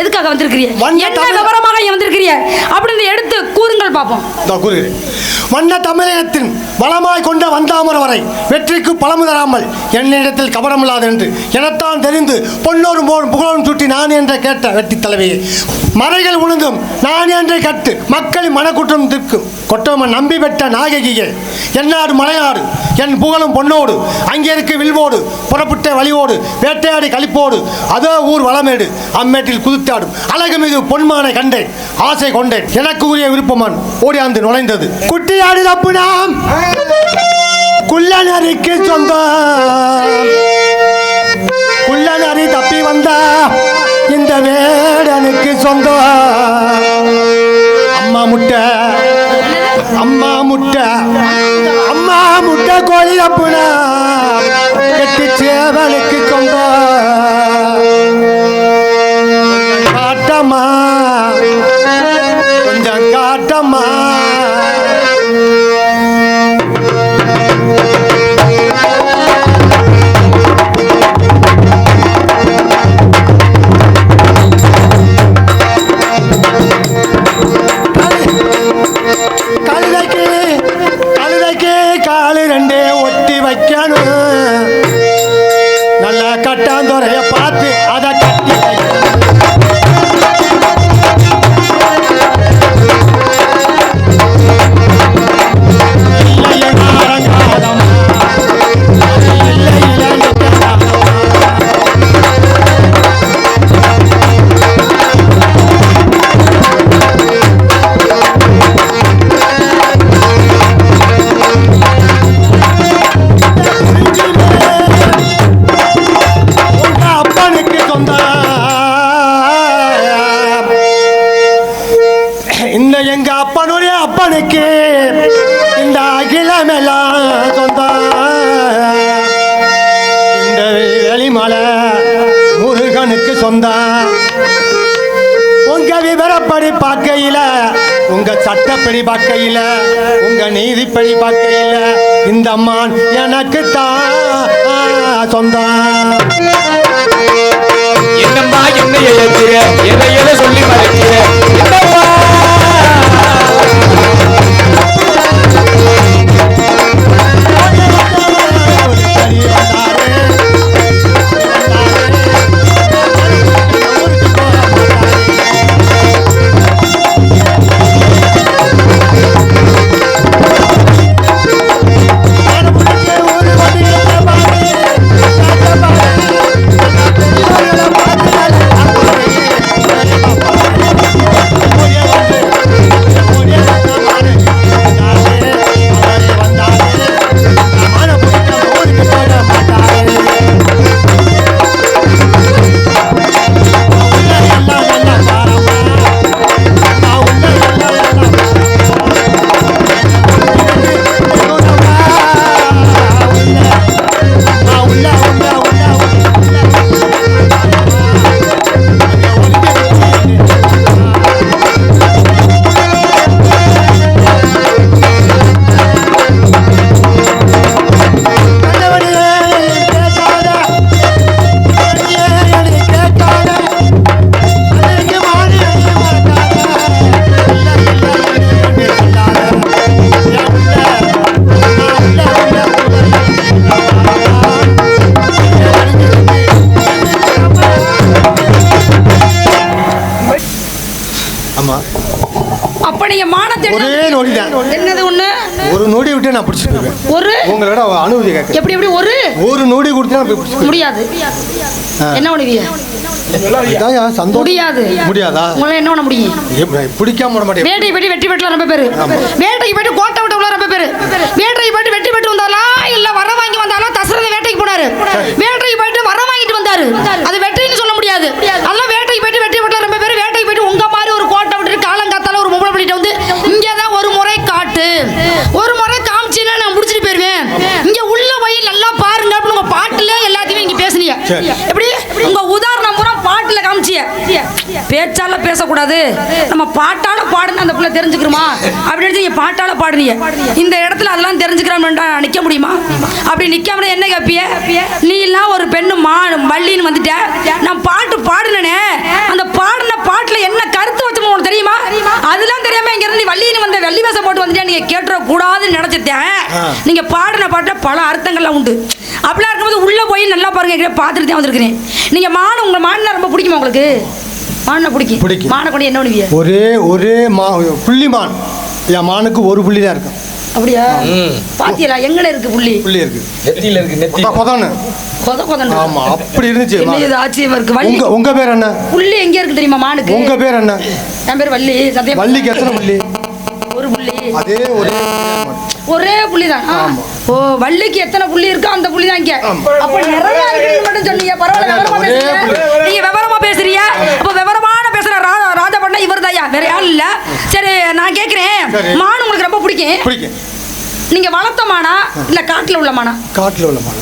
எதுக்காக வந்திருக்கிறீங்க? வந்த என்ன விவரமாக இங்க வந்திருக்கிறீங்க? அப்படின்னு எடுத்து கூறுங்கள் பார்ப்போம். வண்ண தமிழகத்தின் வளமாய் கொண்ட வந்தாமர வரை வெற்றிக்கு பலமுதராமல் என்னிடத்தில் கவனமில்லாது என்று எனத்தான் தெரிந்து பொன்னோரும் போடும் புகழும் சுட்டி நான் என்று கேட்ட வெட்டி தலைவையே. மறைகள் உழுந்தும் நான் என்றே கட்டு மக்களின் மனக்குற்றம் திற்கும் கொட்டவன் நம்பி பெற்ற நாயகியே என்னாடு மலையாடு என் புகழும் பொன்னோடு அங்கே இருக்க வில்வோடு புறப்பட்ட வழியோடு வேட்டையாடி கழிப்போடு அதோ ஊர் வளமேடு அம்மேட்டில் குதித்தாடும். அழகு மீது பொன்மானை கண்டேன் ஆசை கொண்டேன். எனக்கு உரிய விருப்பமான் ஓடியாந்து நுழைந்தது. குட்டியாடி தப்புனாம் குள்ளநரிக்கு சொந்தம். குள்ளநரி தப்பி வந்தா இந்த வேடனுக்கு சொந்தம். அம்மா முட்டை அம்மா முட்டை அம்மா முட்டை கோழி தப்புனா நீதிப்படி பார்க்கையில உங்க நீதிப்படி பார்க்கையில இந்த அம்மான் எனக்கு தான் சொந்தம். என்னம்மா என்ன முடியாது. என்ன பண்ணுவீங்க முடியாது. என்ன பண்ண முடியும்? பிடிக்காம விட மாட்டேன். போயிட்டு வெட்டி வெட்டலாம் ரொம்ப பேரு. வேட்டைக்கு போயிட்டு கோட்டை விட்ட உள்ள ரொம்ப பேரு. வேட்டைக்கு போயிட்டு வெட்டி வெட்டி வந்தாலா? இல்ல வர வாங்கி வந்தாலா? தசரத வேட்டைக்கு போனாரு. வேட்டைக்கு போயிட்டு வர வாங்கிட்டு வந்தாரு. அது வெற்றின்னு சொல்ல முடியாது. அதெல்லாம் வேட்டைக்கு போயிட்டு வெட்டி வெட்டலாம் ரொம்ப பேரு. வேட்டைக்கு போயிட்டு உங்க மாதிரி ஒரு கோட்டை விட்டுட்டு காலங்காத்தால ஒரு மும்பளை பண்ணிட்டு வந்து இங்கே தான் ஒரு முறை காட்டு. ஒரு முறை காமிச்சின்னா நான் முடிச்சிட்டு போயிருவேன். இங்க உள்ள போய் நல்லா பாருங்க அப்படின்னு உங்க பாட்டுல எல்லாத்தையுமே இங்க பேசுனீங்க சரி. எப்படி? உங்க உதாரணம் பூரா பாட்டுல காமிச்சிய? பேச்சால பேசக்கூடாது. நம்ம பாட்டால பாடுன்னு அந்த பிள்ளை தெரிஞ்சுக்கிறோமா? அப்படின்னு நீங்க பாட்டால பாடுறீங்க இந்த இடத்துல அதெல்லாம் தெரிஞ்சுக்கிறோம்டா நிக்க முடியுமா? அப்படி நிக்காம என்ன கேப்பிய? நீ எல்லாம் ஒரு பெண்ணு மா வள்ளின்னு வந்துட்ட. நான் பாட்டு பாடுனே அந்த பாடின பாட்டுல என்ன உனக்கு தெரியுமா? அதெல்லாம் தெரியாம இங்க இருந்து நீ வள்ளின்னு வந்த வெள்ளி வேஷம் போட்டு வந்துட்டா நீங்க கேட்டுற கூடாதுன்னு நினைச்சிட்டேன். நீங்க பாடின பாட்டுல பல அர்த்தங்கள்லாம் உண்டு. அப்படிலாம் இருக்கும்போது உள்ள போய் நல்லா பாருங்க பார்த்துட்டு தான் வந்திருக்கிறேன். நீங்க மான் உங்க மான்னா ரொம்ப பிடிக்குமா உங்களுக்கு? மானை பிடிக்கும். பிடிக்கும். மானை கொண்டு என்ன பண்ணுவீங்க? ஒரே ஒரே மா புள்ளி மான். என் மானுக்கு ஒரு புள்ளி தான் இருக்கும். அப்படியா. பாத்தியலா எங்கட இருக்கு புள்ளி? புள்ளி இருக்கு. நெத்தியில இருக்கு நெத்தி. கொத- கொதன்னு கொத கொதன் ஆமா அப்படி இருந்துச்சு. என்ன மான். இது ஆச்சரியமா இருக்கு? வள்ளி. உங்க உங்க பேர் என்ன? புள்ளி எங்க இருக்கு தெரியுமா மானுக்கு? உங்க பேர் என்ன? என் பேர் வள்ளி. சத்தியம்? வள்ளிக்கு எத்தனை புள்ளி? ஒரு புள்ளி. அதே ஒரே. ஒரே புள்ளி தான் ஆமா. ஓ வள்ளிக்கு எத்தனை புள்ளி இருக்கோ அந்த புள்ளி தான் இங்க. அப்ப நிறைய இருக்குன்னு மட்டும் சொன்னீங்க. பரவாயில்ல விவரமா ஒரே பேசுறீங்க புள்ளி. நீங்க விவரமா பேசுறீங்க அப்ப விவரமான பண்ண இவர் வேற யாரும் இல்ல. சரி நான் கேக்குறேன். மான் உங்களுக்கு ரொம்ப பிடிக்கும்? பிடிக்கும். நீங்க வளர்த்த மானா? இல்ல காட்டுல உள்ள மானா? காட்டுல உள்ள மான்.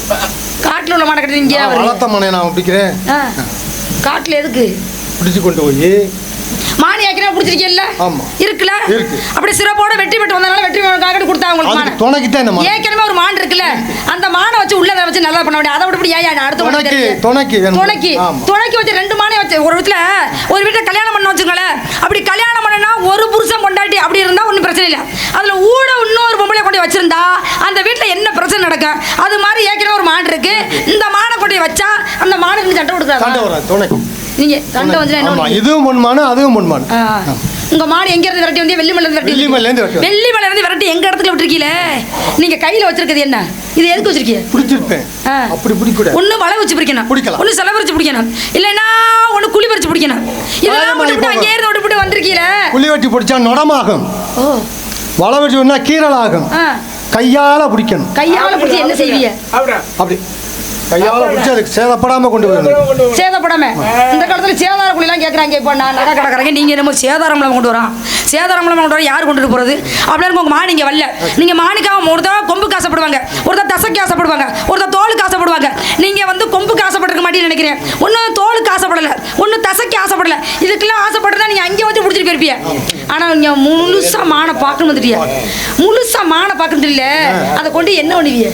காட்டுல உள்ள மானை வருது வளர்த்த மானை நான் பிடிக்கிறேன். காட்டுல எதுக்கு? பிடிச்சு கொண்டு போய் மானி ஆக்கினா பிடிச்சிருக்கீல்ல. இருக்குல்ல? இருக்கு. அப்படி சிறப்போட வெற்றி பெற்று வந்தனால வெற்றி காக்கடி கொடுத்தா உங்களுக்கு துணைக்கு தான் ஏற்கனவே ஒரு மான் இருக்குல்ல? அந்த மானை வச்சு உள்ள வச்சு நல்லா பண்ண முடியாது அதை விட இப்படி ஏன் அடுத்த துணைக்கு? துணைக்கு வச்சு ரெண்டு மானை வச்சு ஒரு வீட்டுல ஒரு வீட்டுல கல்யாணம் பண்ண வச்சுங்களேன் அப்படி கல்யாணம் பண்ணனா ஒரு புருஷன் பொண்டாட்டி அப்படி இருந்தா ஒன்றும் பிரச்சனை இல்லை. அதுல ஊட இன்னொரு பொம்பளை கொண்டு வச்சிருந்தா அந்த வீட்டுல என்ன பிரச்சனை நடக்கும்? அது மாதிரி ஏற்கனவே ஒரு மான் இருக்கு. இந்த மானை கொண்டு வச்சா அந்த மானுக்கு சண்டை கொடுக்குறாங்க நீங்க சண்டை வந்து என்ன ஆமா. பண்ணுவீங்க? இதுவும் பொன்மானு அதுவும் பொன்மானு. ஆ. உங்க மாடு எங்க இருந்து விரட்டி வந்து வெள்ளிமலை இருந்து விரட்டி வெள்ளிமலையில இருந்து விரட்டி. வெள்ளிமலை இருந்து விரட்டி எங்க இடத்துல விட்டுருக்கீல நீங்க கையில வச்சிருக்கிறது என்ன? இது எதுக்கு வச்சிருக்கீங்க? பிடிச்சிருப்பேன். அப்படி ஒண்ணு வலை வச்சு பிடிக்கணும். பிடிக்கலாம். ஒண்ணு செலவு வச்சு பிடிக்கணும். இல்லைன்னா ஒண்ணு குழி பறிச்சு பிடிக்கணும். இதெல்லாம் இப்போ- அங்கே இருந்து விட்டுவிட்டு வந்திருக்கீல புளி வெட்டி பிடிச்சா நொடமாகும். ஓ. வலை வெட்டி விட்டா கீரல் ஆகும் ஆ. கையால பிடிக்கணும். கையால பிடிச்சி என்ன செய்வீங்க? அப்படி. கையால பிடிச்சி அதுக்கு சேதப்படாம கொண்டு வரணும் சேதப்படாம. இந்த காலத்துல சேதார குழிலாம் கேட்குறாங்க இப்போ நான் நகை கடைக்காரங்க நீங்க என்னமோ சேதாரம்லாம் கொண்டு வரோம் சேதாரம்லாம் கொண்டு வர யார் கொண்டுட்டு போறது? அப்படின்னு உங்க மாடு இங்க வரல. நீங்க மாணிக்காம ஒருத்தவ கொம்புக்கு ஆசைப்படுவாங்க. ஒருத்தர் தசைக்கு ஆசைப்படுவாங்க. ஒருத்தர் தோலுக்கு ஆசைப்படுவாங்க. நீங்க வந்து கொம்புக்கு ஆசைப்பட்டிருக்க மாட்டேன்னு நினைக்கிறேன். ஒன்று தோலுக்கு ஆசைப்படல. ஒன்று தசைக்கு ஆசைப்படல. இதுக்கெல்லாம் ஆசைப்பட்டுதான் நீங்க அங்கே வந்து பிடிச்சிட்டு போயிருப்பீங்க ஆனா நீங்க முழுசா மானை பார்க்கணும் வந்துட்டியா? முழுசா மானை பார்க்கணும் தெரியல. அதை கொண்டு என்ன பண்ணுவீங்க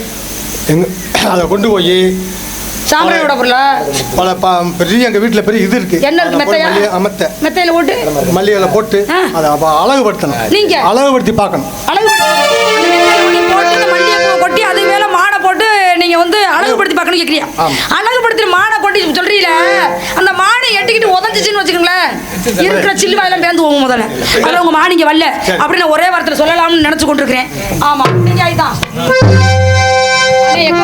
எங்க அதை கொண்டு போய் சாம்பிராணியோட பொருளா? பல ப- பெரிய எங்க வீட்டுல பெரிய இது இருக்கு. என்ன இருக்கு, அமத்த. மெத்தையில போட்டு? மல்லிகைல போட்டு. அதை அழகுபடுத்தணும். நீங்க? அழகுபடுத்தி பார்க்கணும். கொட்டி அது மேல மானை போட்டு நீங்க வந்து அழகுபடுத்தி பார்க்கணும் கேக்குறியா ஆமா. அழகுபடுத்தி மானை கொட்டி சொல்றீல அந்த மானை எட்டிக்கிட்டு உதஞ்சிச்சுன்னு வச்சுக்கோங்களேன். இருக்கிற சில்லு வாயெல்லாம் பேந்து போகும் முதல்ல. அதில் உங்க வரல. அப்படின்னு ஒரே வாரத்தில் சொல்லலாம்னு நினைச்சு கொண்டிருக்கிறேன். ஆமா நீங்க ஆயிதான் எங்க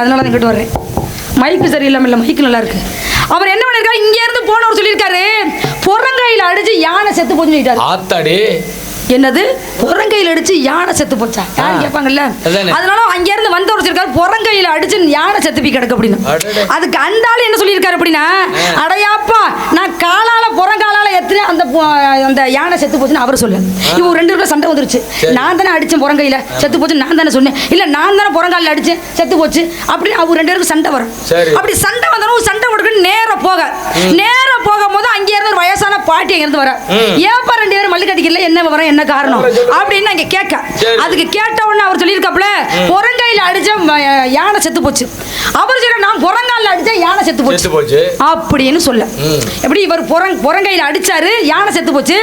அதனால தான் கேட்டு வர்றேன். மைக்கு சரியில்லாம இல்லை மைக்கு நல்லா இருக்கு. அவர் என்ன பண்ணிருக்காரு? இங்க இருந்து போனவர் சொல்லியிருக்காரு. புறங்கையில அடிச்சு யானை செத்து போச்சு ஆத்தாடி என்னது? புறங்கையில் அடிச்சு யானை செத்து போச்சா? யாரும். கேட்பாங்கல்ல? அதானே. அதனால அங்க இருந்து வந்தவர் சொல்லிருக்காரு புறங்கையில் அடிச்சு யானை செத்து போய் கிடக்கு அப்படின்னு. அதுக்கு அந்த ஆளு என்ன சொல்லியிருக்காரு அப்படின்னா அடையாப்பா நான் காலால புறங்காலால எத்தனை அந்த அந்த யானை செத்து போச்சுன்னு அவர் சொல்ல இவங்க ரெண்டு பேரும் சண்டை வந்துருச்சு. நான் தானே அடிச்சேன் புறங்கையில செத்து போச்சு நான் தானே சொன்னேன். இல்ல நான் தானே புறங்காலில் அடிச்சேன் செத்து போச்சு அப்படின்னு அவங்க ரெண்டு பேருக்கும் சண்டை வரும். அப்படி சண்டை வந்தாலும் சண்டை கொடுக்க நேரா போக. நேரா போகும்போது அங்கே இருந்து ஒரு வயசான பாட்டி அங்க இருந்து வர. ஏப்பா ரெண்டு பேரும் மல்லு கட்டிக்கல என்ன விவரம் என்ன காரணம்? அப்படின்னு அங்க கேட்க. அதுக்கு கேட்ட உடனே அவர் சொல்லியிருக்காப்ல புறங்கையில அடிச்ச யானை செத்து போச்சு. அவர் சொல்ல நான் புறங்கால அடிச்ச யானை செத்து போச்சு. அப்படின்னு சொல்ல. எப்படி இவர் புறங் புறங்கையில அடிச்சாரு யானை செத்து போச்சு.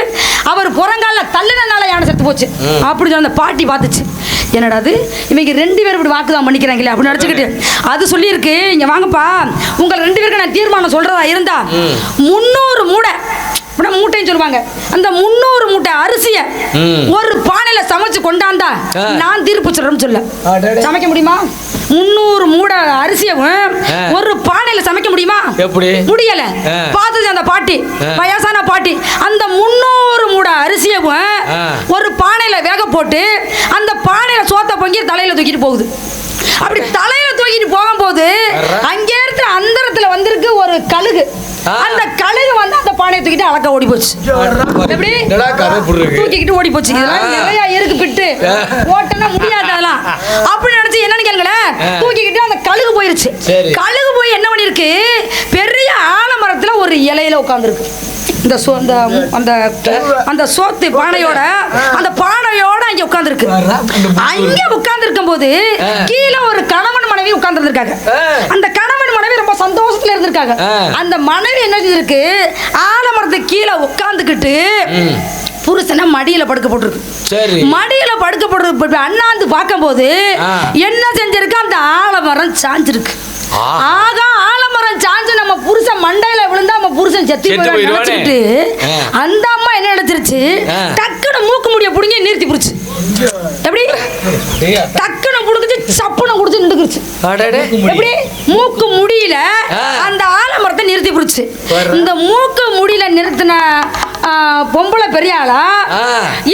அவர் புறங்கால தள்ளினால யானை செத்து போச்சு. அப்படி சொல்லி அந்த பாட்டி பார்த்துச்சு. என்னடா அது? இவங்க ரெண்டு பேரும் இப்படி வாக்குதான் பண்ணிக்கிறாங்களே அப்படின்னு நினச்சிக்கிட்டு. அது சொல்லியிருக்கு. இங்க வாங்கப்பா. உங்கள் ரெண்டு பேருக்கு நான் தீர்மானம் சொல்றதா இருந்தா முந்நூறு மூடை இப்படி மூட்டைன்னு சொல்லுவாங்க. அந்த முந்நூறு மூட்டை அரிசியை. ஒரு பானையில சமைச்சு கொண்டாந்தா. நான் தீர்ப்பு சொல்றேன்னு சொல்ல. சமைக்க முடியுமா? முந்நூறு மூடை அரிசியவும். ஒரு பானையில சமைக்க முடியுமா எப்படி முடியல. பார்த்தது அந்த பாட்டி. வயசான பாட்டி அந்த முந்நூறு மூட அரிசியவும். ஒரு பானையில வேக போட்டு அந்த பானையில சோத்த பொங்கி தலையில தூக்கிட்டு போகுது அப்படி தலையில தூக்கிட்டு போகும்போது. அங்கே இருக்கிற அந்தரத்துல வந்திருக்கு ஒரு கழுகு. அந்த கழுகு வந்து அந்த பானையை தூக்கிட்டு அழகா ஓடி போச்சு எப்படி தூக்கிக்கிட்டு ஓடி போச்சு இதெல்லாம். நிறைய இருக்கு பிட்டு. ஓட்டனா முடியாது அதெல்லாம் அப்படி நினைச்சு என்னன்னு கேளுங்களேன். தூக்கிக்கிட்டு அந்த கழுகு போயிருச்சு. கழுகு போய் என்ன பண்ணிருக்கு பெரிய ஆலமரத்துல ஒரு இலையில உட்காந்துருக்கு இந்த சோ அந்த அந்த அந்த சோத்து பானையோட அந்த பானையோட அங்க உட்கார்ந்திருக்கு. அங்க உட்கார்ந்திருக்கும் போது. கீழே ஒரு கணவன் மனைவி உட்கார்ந்திருக்காங்க. அந்த கணவன் மனைவி ரொம்ப சந்தோஷத்துல இருந்திருக்காங்க. அந்த மனைவி என்ன செஞ்சிருக்கு? ஆலமரத்துக்கு கீழே உட்கார்ந்துக்கிட்டு புருஷனை மடியில படுக்க போட்டிருக்கு. சரி. மடியில படுக்க போட்டு அண்ணாந்து பார்க்கும்போது. என்ன செஞ்சிருக்கு? அந்த ஆலமரம் சாஞ்சிருக்கு. ஆகா ஆலமரம் சாஞ்சு நம்ம புருஷன் மண்டையில விழுந்தா நம்ம புருஷன் செத்து ஆ. அந்த அம்மா என்ன நினைச்சிருச்சு. டக்குனு மூக்கு முடிய புடுங்கி நிறுத்தி புடிச்சு எப்படி டக்குனு புடுங்கிச்சு சப்புன்னு குடிச்சு நின்றுக்குச்சு அடடே. எப்படி மூக்கு முடியல. அந்த ஆலமரத்தை நிறுத்தி புடிச்சு. இந்த மூக்கு முடியல நிறுத்தின பொம்பளை பெரிய ஆளா.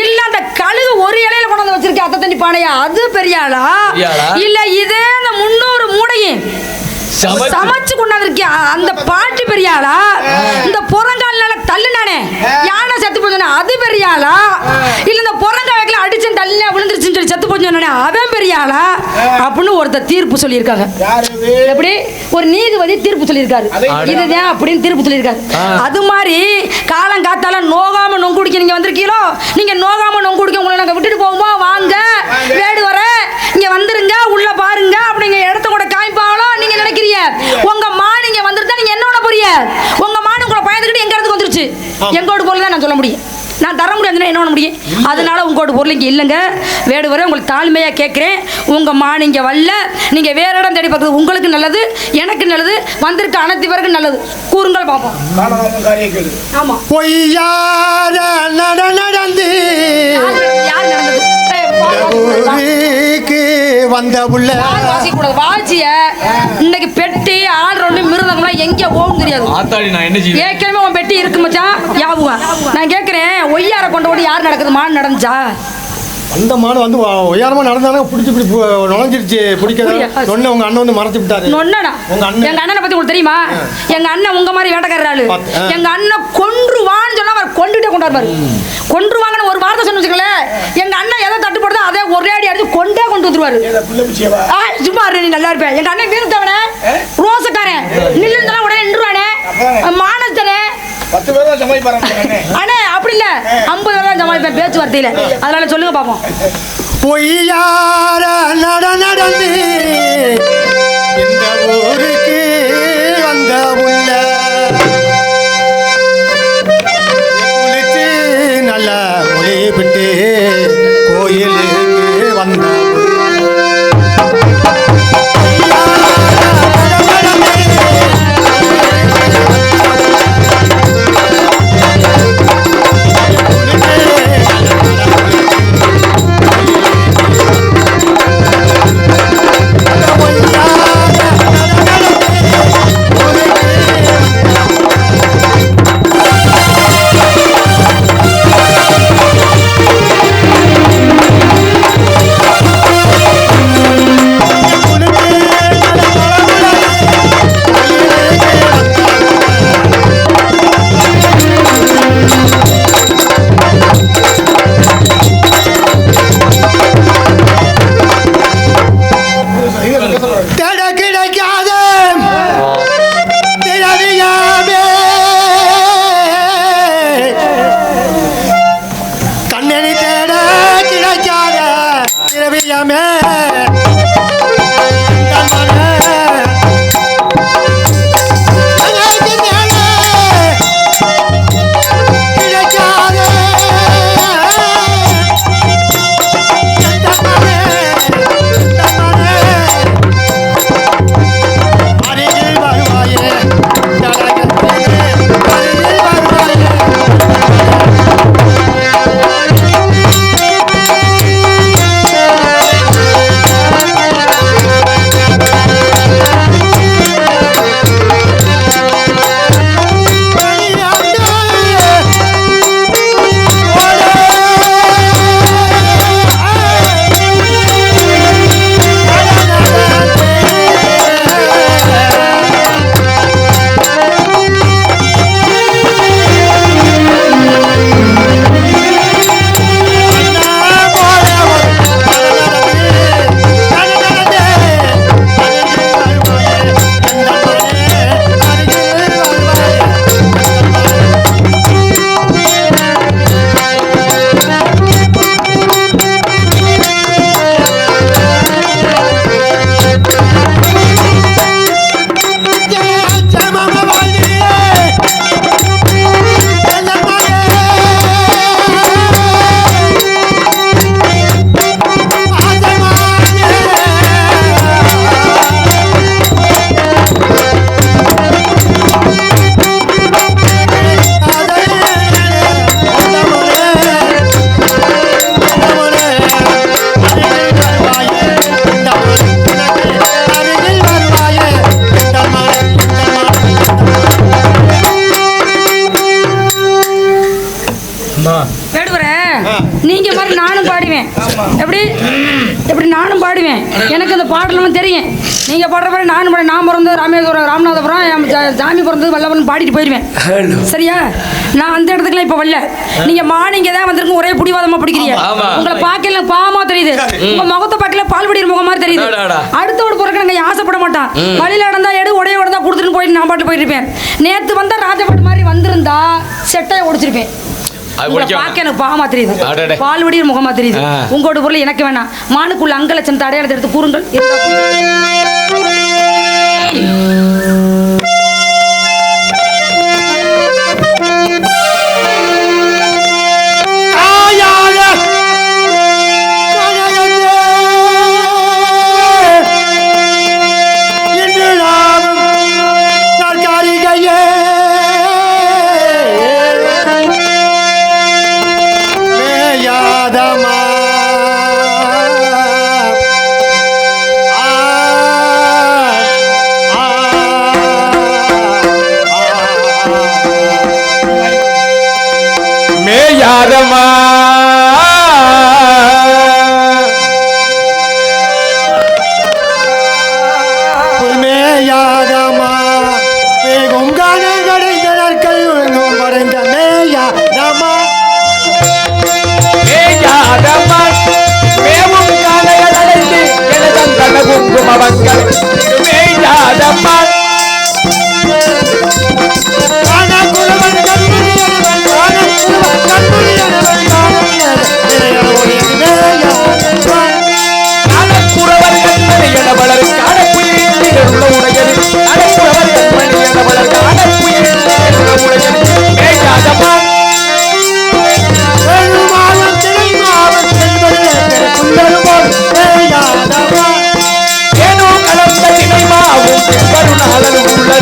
இல்ல அந்த கழுகு ஒரு இலையில கொண்டு வந்து வச்சிருக்க அத்தை தண்ணி பானையா அது பெரிய ஆளா பெரிய ஆளா? இல்ல இதே அந்த முன்னூறு மூடையும் சமைச்சு- கொண்டாந்துருக்கியா? அந்த பாட்டி பெரிய ஆளா இந்த புறங்கால்னால தள்ளுனானே யானை செத்து போச்சுனா அது பெரிய ஆளா இல்ல இந்த புறங்கால் வைக்கல அடிச்சு தள்ளி விழுந்துருச்சுன்னு சொல்லி செத்து போச்சு அவன் பெரிய ஆளா அப்படின்னு ஒருத்தர் தீர்ப்பு சொல்லியிருக்காங்க. எப்படி? ஒரு நீதிபதி தீர்ப்பு சொல்லியிருக்காரு. இதுதான் அப்படின்னு தீர்ப்பு சொல்லியிருக்காரு. அது மாதிரி காலம் காத்தால நோகாம நொங்கு குடிக்க நீங்க வந்திருக்கீங்களோ? நீங்க நோகாம நொங்கு குடிக்க உங்களை நாங்க விட்டுட்டு போவோமா? வாங்க. வேடு வர. இங்க வந்துருங்க. உள்ள பாருங்க. அப்படிங்க இடத்த கூட உங்க மான் இங்க வந்துருந்தா நீங்க என்ன பண்ண போறீங்க உங்க மான் உங்களை பயந்துக்கிட்டு எங்க இடத்துக்கு வந்துருச்சு? எங்கோட பொருள் தான் நான் சொல்ல முடியும். நான் தர முடியாதுன்னா என்ன பண்ண முடியும். அதனால உங்களோட பொருள் இங்கே இல்லைங்க. வேடு வரை உங்களுக்கு தாழ்மையாக கேட்குறேன். உங்கள் மான் இங்கே வரல. நீங்கள் வேற இடம் தேடி பார்க்குறது உங்களுக்கு நல்லது எனக்கு நல்லது வந்திருக்க அனைத்து பேருக்கு நல்லது. கூறுங்கள் பார்ப்போம். ஆமாம் பொய்யார நடந்து யார் நடந்தது? வந்த பால் வாசிக்கூடாது. வாசிய இன்னைக்கு பெட்டி ஆடுறோன்னு மிருதங்கம்லாம் எங்கே போகும் தெரியாது. ஆத்தாடி நான் என்ன செய்ய ஏற்கனவே உன் பெட்டி இருக்கு மச்சான். ஞாபகம் நான் கேட்குறேன் ஒய்யார கொண்டு ஓடி யார் நடக்குது? மான் நடந்துச்சா? அந்த மாடு வந்து உயரமா நடந்தானே பிடிச்சி இப்படி பு- நுழைஞ்சிருச்சு பிடிக்காத. சொன்ன உங்க அண்ணன் வந்து மறைச்சு விட்டாரு. நொண்ணனா? உங்க அண்ணன். எங்க அண்ணனை பத்தி உங்களுக்கு தெரியுமா? எங்க அண்ணன் உங்க மாதிரி வேட்டக்காரர் ஆளு. எங்க அண்ணன் கொன்றுவான்னு சொன்னா அவர் கொண்டுட்டே கொண்டு வருவாரு கொன்றுவாங்கன்னு ஒரு வார்த்தை சொன்னு வச்சுக்கல எங்க அண்ணன் எதை தட்டுப்படுதோ அதை ஒரே அடி அடிச்சு கொண்டே கொண்டு வந்துருவாரு. சும்மா நீ நல்லா இருப்ப. எங்க அண்ணன் வீரத்தவனே ரோசக்காரன். நில்லுன்னு உடனே நின்றுவானே. மானஸ்தனே பத்து பேர் தான் சமாளிப்பாரு அண்ணே அப்படி இல்ல. ஐம்பது பேர் தான் சமாளிப்பேன் பேச்சுவார்த்தையில. அதனால சொல்லுங்க பாப்போம். பொய்யார நட நடந்து இந்த ஊருக்கு வந்த புள்ள ராமேஸ்வரம் ராமநாதபுரம் சாமி பிறந்தது வல்லவன் பாடிட்டு போயிடுவேன் சரியா? நான் அந்த இடத்துக்குலாம் இப்போ வரல. நீங்க மார்னிங்க தான் வந்திருக்கு ஒரே புடிவாதமா பிடிக்கிறீங்க. உங்களை பார்க்கல பாவமா தெரியுது. உங்க முகத்தை பார்க்கல முகம் மாதிரி தெரியுது. அடாடா. அடுத்தவடு பிறகு நாங்கள் ஆசைப்பட மாட்டான். வழியில நடந்தா எடு உடைய உடந்தா கொடுத்துட்டு போயிட்டு நான் பாட்டு போயிட்டு இருப்பேன். நேத்து வந்தா ராஜபாட்டு மாதிரி வந்திருந்தா செட்டையை ஒடிச்சிருப்பேன். பார்க்க எனக்கு பாவமா தெரியுது. அடடே. பால் வடிகிற முகமா தெரியுது. உங்களோட பொருள் எனக்கு வேணாம். மானுக்குள்ள அங்கலட்சம் அடையாளத்தை எடுத்து கூறுங்கள். இருந்தா மேயாதமா புல்மேயாதமா வேகும் கடைந்த நாட்கள் விழுந்தும் படைந்த மேயாதமா மேயாதமா மேவும்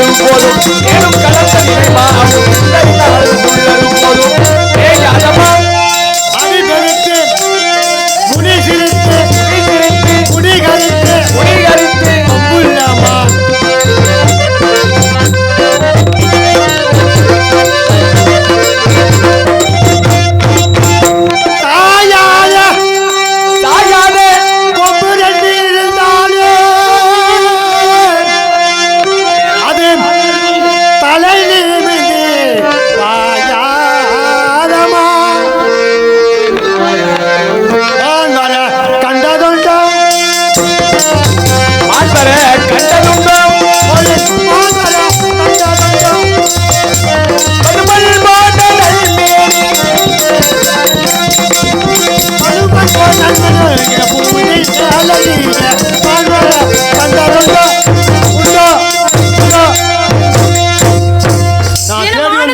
கருணாளரும் உள்ளரும் போதும். ஏனும் கலந்த நினைமாவும் கருணாளரும்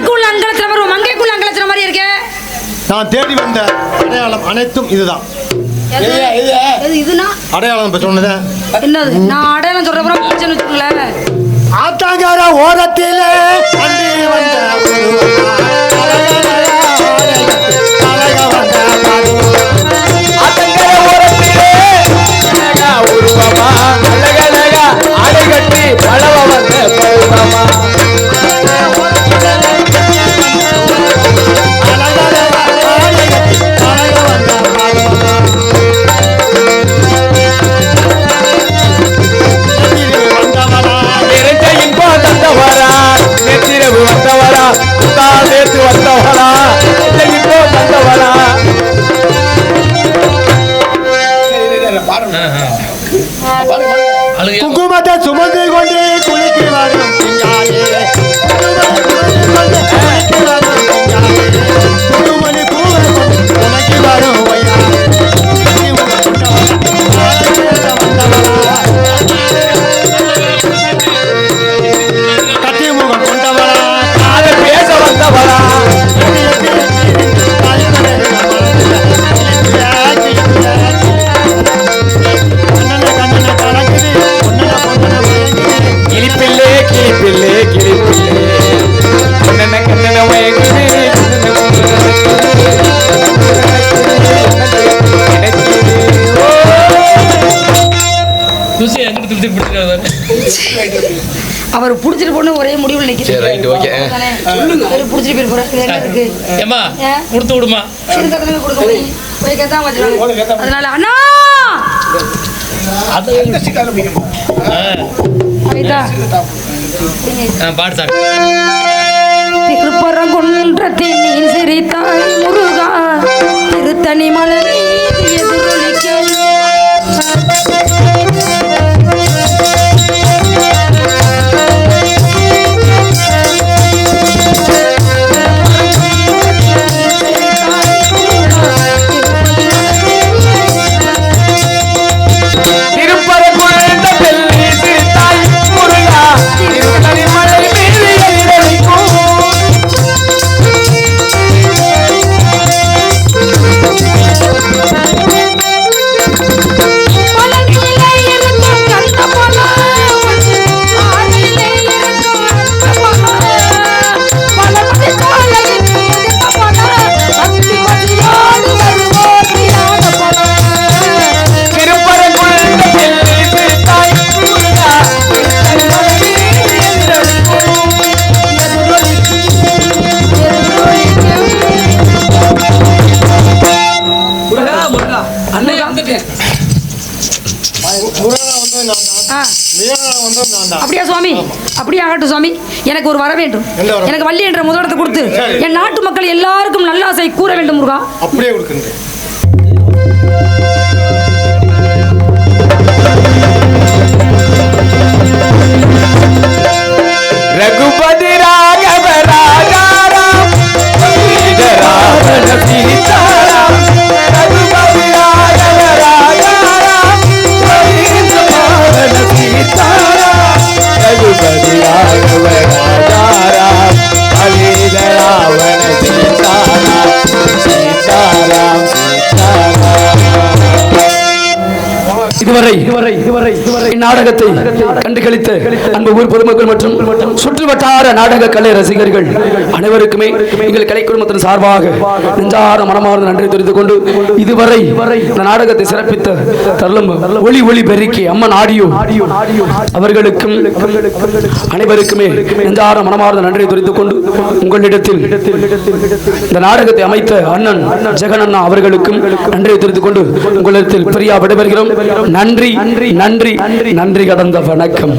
மானுக்குள்ள அங்கலத்துல வரும் மங்கைக்குள்ள அங்கலத்துல மாதிரி இருக்கே. நான் தேடி வந்த அடையாளம் அனைத்தும் இதுதான். இதுனா? அடையாளம் இப்ப சொன்னது. என்னது? நான் அடையாளம் சொல்றப்பறம் பிரச்சனை வச்சுக்கோங்களேன். ஆத்தாங்கார ஓரத்திலே அண்டி வந்த உருவமா அழகழகா ஆடை கட்டி பழவ வந்த பருவமா குங்குமத்தை சுமந்து கொண்டே குளிக்கு வரும் திருத்தி பிடிச்சிருக்காரு அவர் புடிச்சிட்டு போன ஒரே முடிவில் சரி, right, okay. நிற்கிறேன் புடிச்சிட்டு போயிரு போற இது என்ன இருக்கு? ஏன்? கொடுத்து விடுமா? இருக்கிறதுல கொடுக்க முடியும். போய் கேட்டா வச்சிருவாங்க அதனால அண்ணா! அது எங்க சீட் ஆரம்பிக்கணும்? ரைட்டா பாடு சார் திருப்பரங்குன்றத்தின் நீ சிரித்தாய் முருகா. திருத்தணி மலை எனக்கு ஒரு வர வேண்டும்? எனக்கு வள்ளி என்ற முதலத்தை கொடுத்து. என் நாட்டு மக்கள் எல்லாருக்கும் நல்லாசை கூற வேண்டும் முருகா அப்படியே கொடுக்குறேன் நாடகத்தை கண்டுகளித்த அன்பு ஊர் பொதுமக்கள் மற்றும் நாடக கலை ரசிகர்கள் அனைவருக்குமே எங்கள் கலை குடும்பத்தின் சார்பாக நெஞ்சார மனமார்ந்த நன்றி தெரிவித்துக் கொண்டு இதுவரை இந்த நாடகத்தை சிறப்பித்த தருளம் ஒளி ஒளி பெருக்கி அம்மன் ஆடியோ அவர்களுக்கும் அனைவருக்குமே நெஞ்சார மனமார்ந்த நன்றி தெரிவித்துக் கொண்டு உங்களிடத்தில் இந்த நாடகத்தை அமைத்த அண்ணன் ஜெகன் அண்ணா அவர்களுக்கும் நன்றி தெரிவித்துக் கொண்டு உங்களிடத்தில் பிரியா விடைபெறுகிறோம். நன்றி நன்றி நன்றி கடந்த வணக்கம்.